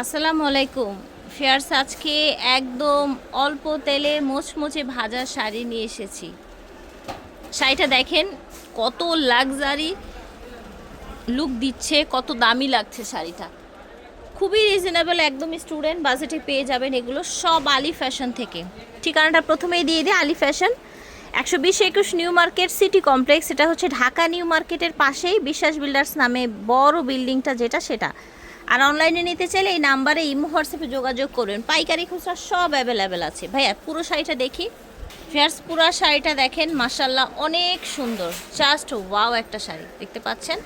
আসসালামু আলাইকুম। ফেয়ার্স, আজকে একদম অল্প তেলে মোচমোচে ভাজা শাড়ি নিয়ে এসেছি। শাড়িটা দেখেন, কত লাক্সারি লুক দিচ্ছে, কত দামি লাগছে শাড়িটা। খুবই রিজনেবল একদম স্টুডেন্ট বাজেটে পেয়ে যাবেন এগুলো সব আলি ফ্যাশন থেকে। ঠিকানাটা প্রথমেই দিয়ে দিই, আলি ফ্যাশন একশো বিশ একুশ নিউ মার্কেট সিটি কমপ্লেক্স। এটা হচ্ছে ঢাকা নিউ মার্কেটের পাশেই বিশ্বাস বিল্ডার্স নামে বড় বিল্ডিংটা যেটা, সেটা। আর অনলাইনে নিতে চাইলে এই নাম্বারে ইমো হোয়াটসঅ্যাপে যোগাযোগ করবেন পাইকারি খুচরা সব অ্যাভেলেবেল আছে। ভাইয়া পুরো শাড়িটা দেখি। ফেয়ার্স পুরো শাড়িটা দেখেন মাসাল্লাহ অনেক সুন্দর। জাস্ট ওয়াও একটা শাড়ি দেখতে পাচ্ছেন?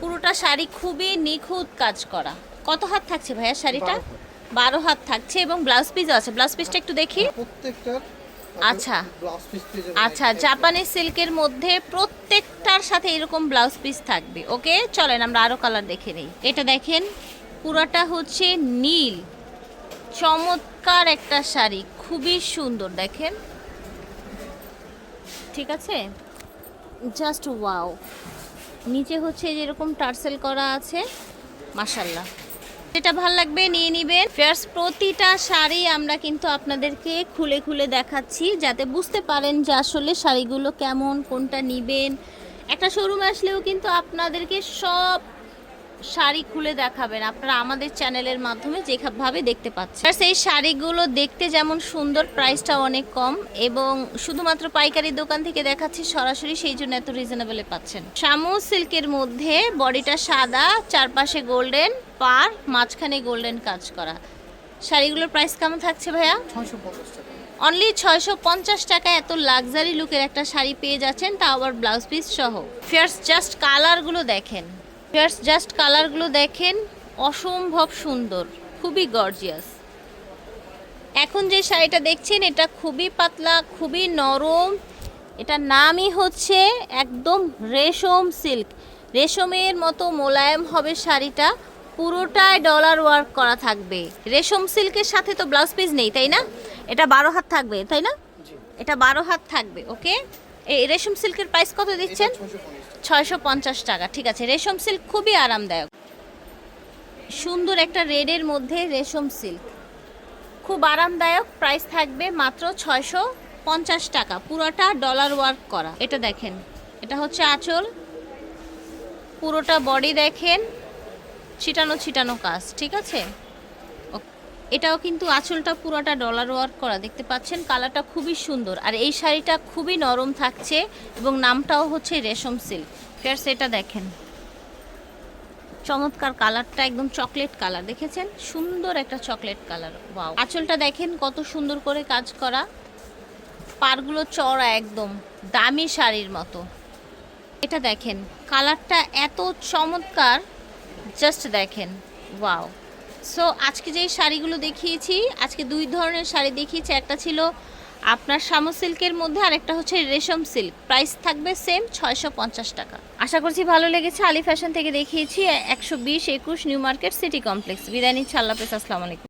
পুরোটা শাড়ি খুবই নিখুঁত কাজ করা। কত হাত থাকছে ভাইয়া শাড়িটা? বারো হাত। থাকছে এবং ব্লাউজ পিসও আছে। ব্লাউজ পিসটা একটু দেখি। প্রত্যেকটার আচ্ছা। আচ্ছা জাপানি সিল্কের মধ্যে প্রত্যেকটার সাথে এরকম ব্লাউজ পিস থাকবে, ওকে? চলেন, আমরা আরও কালার দেখে নিই। এটা দেখেন, পুরাটা হচ্ছে নীল। চমৎকার একটা শাড়ি, খুবই সুন্দর, দেখেন। ঠিক আছে? জাস্ট ওয়াও নিচে হচ্ছে যেরকম টার্সেল করা আছে মাসাল্লাহ যেটা ভালো লাগবে নিয়ে নিবেন। ফেয়ার্স প্রতিটা শাড়ি আমরা কিন্তু আপনাদেরকে খুলে খুলে দেখাচ্ছি, যাতে বুঝতে পারেন যে আসলে শাড়িগুলো কেমন, কোনটা নিবেন। একটা শোরুমে আসলেও কিন্তু আপনাদেরকে সব শাড়ি খুলে দেখাবেন আপনারা আমাদের চ্যানেলের মাধ্যমে যেভাবে দেখতে পাচ্ছেন। আর সেই শাড়িগুলো দেখতে যেমন সুন্দর প্রাইসটা অনেক কম এবং শুধুমাত্র পাইকারি দোকান থেকে দেখাচ্ছি সরাসরি সেই জন্য এত রিজনেবলে পাচ্ছেন। শামু সিল্কের মধ্যে বডিটা সাদা চারপাশে গোল্ডেন পার মাঝখানে গোল্ডেন কাজ করা। শাড়িগুলোর প্রাইস কেমন থাকছে ভাইয়া? টাকা। অনলি ছয়শো পঞ্চাশ টাকা এত লাক্সারি লুকের একটা শাড়ি পেয়ে যাচ্ছেন তা আবার ব্লাউজ পিস সহ। ফিয়ার্স জাস্ট কালারগুলো দেখেন। ফিয়ার্স জাস্ট কালারগুলো দেখেন অসম্ভব সুন্দর খুবই গর্জিয়াস এখন যে শাড়িটা দেখছেন এটা খুবই পাতলা খুবই নরম। এটার নামই হচ্ছে একদম রেশম সিল্ক। রেশমের মতো মোলায়েম হবে শাড়িটা পুরোটাই ডলার ওয়ার্ক করা থাকবে। রেশম সিল্কের সাথে তো ব্লাউজ পিস নেই তাই না? এটা বারো হাত থাকবে তাই না? এটা বারো হাত থাকবে ওকে এই রেশম সিল্কের প্রাইস কত দিচ্ছেন? ছয়শো পঞ্চাশ টাকা, ঠিক আছে। রেশম সিল্ক খুবই আরামদায়ক। সুন্দর একটা রেডের মধ্যে রেশম সিল্ক। খুব আরামদায়ক প্রাইস থাকবে মাত্র ছয়শো পঞ্চাশ টাকা। পুরোটা ডলার ওয়ার্ক করা। এটা দেখেন, এটা হচ্ছে আঁচল। পুরোটা বডি দেখেন। ছিটানো ছিটানো কাজ, ঠিক আছে? এটাও কিন্তু আঁচলটা পুরোটা ডলার ওয়ার্ক করা। দেখতে পাচ্ছেন কালারটা খুবই সুন্দর। আর এই শাড়িটা খুবই নরম থাকছে এবং নামটাও হচ্ছে রেশম সিল্ক ফের সেটা দেখেন। চমৎকার কালারটা একদম চকলেট কালার দেখেছেন? সুন্দর একটা চকলেট কালার ওয়াও আঁচলটা দেখেন, কত সুন্দর করে কাজ করা। পারগুলো চড়া একদম, দামি শাড়ির মতো। এটা দেখেন কালারটা এত চমৎকার জাস্ট দেখেন। ওয়াও সো আজকে যেই শাড়িগুলো দেখিয়েছি, আজকে দুই ধরনের শাড়ি দেখিয়েছি। একটা ছিল আপনার শামু সিল্কের মধ্যে, আর একটা হচ্ছে রেশম সিল্ক। প্রাইস থাকবে সেম ছয়শো পঞ্চাশ টাকা। আশা করছি ভালো লেগেছে। আলি ফ্যাশন থেকে দেখিয়েছি একশো বিশ একুশ নিউ মার্কেট সিটি কমপ্লেক্স বিদায় নিচ্ছি। আল্লাহ আসসালামু আলাইকুম।